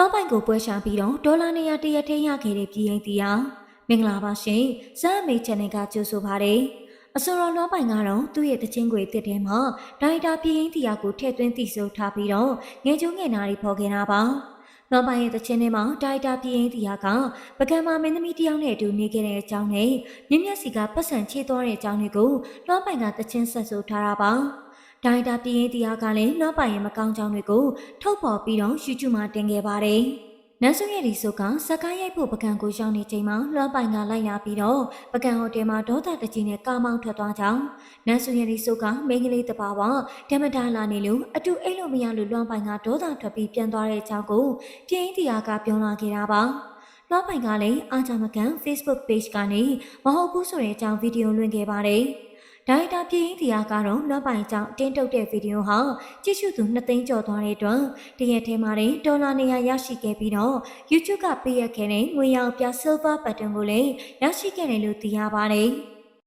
လောပိုင်ကိုပွဲရှာပြီးတော့ဒေါ်လာ200တရက်ထည့်ရခဲ့တဲ့ပြည်ရင်တီယာမင်္ဂလာပါရှင်ဇာမေ channel ကကြိုဆိုပါရစေအစောတော်လောပိုင်ကတော့သူ့ရဲ့တချင်းခွေတစ်ထဲမှာဒိုင်တာပြည်ရင်တီယာကိုထည့်သွင်းသိဆိုထားပြီးတော့ငယ်ကျုံငယ်နာရီဖော်ခဲ့တာပါလောပိုင်ရဲ့တချင်းထဲမှာဒိုင်တာပြည်ရင်တီယာကပကံမာမင်းသမီးတယောက်နဲ့အတူနေခဲ့တဲ့အကြောင်းနဲ့မြင့်မြတ်စီကပတ်စံချေသွားတဲ့အကြောင်းတွေကိုလောပိုင်ကတချင်းဆက်ဆိုထားတာပါ ဒိုင်တာပြည်ရင်တရားကလည်းလောပိုင်ရဲ့မကောင်းကြောင်းတွေကိုထုတ်ဖော်ပြီးတော့ YouTube မှာတင်ခဲ့ပါတယ်။နန်းစုရဲ့ဒီဆိုကစကားရိုက်ဖို့ပကံကိုရောက်နေချိန်မှာလောပိုင်ကလိုက်လာပြီးတော့ပကံဟိုတယ်မှာဒေါသတကြီးနဲ့ကားမောင်းထွက်သွားကြောင်းနန်းစုရဲ့ဒီဆိုကမိန်းကလေးတစ်ပါးဝဓမ္မတာလာနေလို့အတူအိတ်လို့မရလို့လွန်ပိုင်ကဒေါသထွက်ပြီးပြန်သွားတဲ့အကြောင်းကိုပြင်းတရားကပြောလာခဲ့တာပါ။လောပိုင်ကလည်းအားကြမကန် Facebook page ကနေမဟုတ်ဘူးဆိုတဲ့အကြောင်းဗီဒီယိုလွှင့်ခဲ့ပါတယ်။ ဒါရိုက်တာပြည်ရင်တရားကတော့နောက်ပိုင်းကြောင့်တင်းတုပ်တဲ့ဗီဒီယိုဟာကြည့်ရှုသူ2သိန်းကျော်သွားတဲ့အတွက်တရက်ထဲမှာတင်ဒေါ်လာ200ရရှိခဲ့ပြီးတော့ YouTube ကပေးရခဲ့တဲ့ငွေရောင်ပြ silver button ကိုလည်းရရှိခဲ့တယ်လို့သိရပါတယ်။